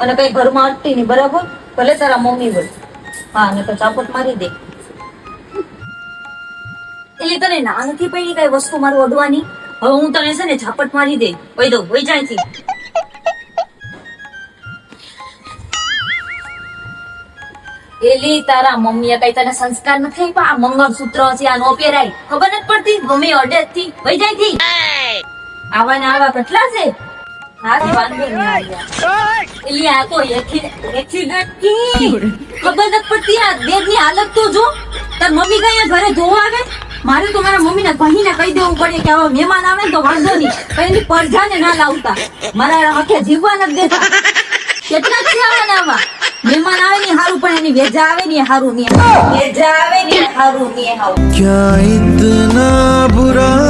અને કઈ ઘરમાં અટતી નહીં બરાબર ભલે તારા મમ્મી હોય હા અને તો ચાપટ મારી દે. એટલે તને ના નથી પડી કઈ વસ્તુ મારું અડવાની હવે હું તને છે. ને ઝાપટ મારી દે વઈ દઉં વઈ જાય એલી તારા મમ્મીએ કઈ તને સંસ્કાર નથી આપ્યા? આ મંગળસૂત્ર છે આ નો પહેરાય ખબર નથી પડતી? મમ્મી અડે થી વઈ જાય થી? આવા ને આવા કેટલા છે? એલી, આ તો એથી નથી. ખબર નથી પડતી આ દેરની હાલત તો જો. તાર મમ્મી કઈ ઘરે જોવા આવે? મારે તો મારા મમ્મી ને કહી દેવું પડે કે હવે મહેમાન આવે ને તો વાંધો નહીં. કઈ એની પરજાને ના લાવતા. મારા આખે જીવવા નથી દેતા. કેટલા છે આવા ને આવે? ની વેજા આવે ને હારું ને વેજા ક્યાં ઇતના બુરા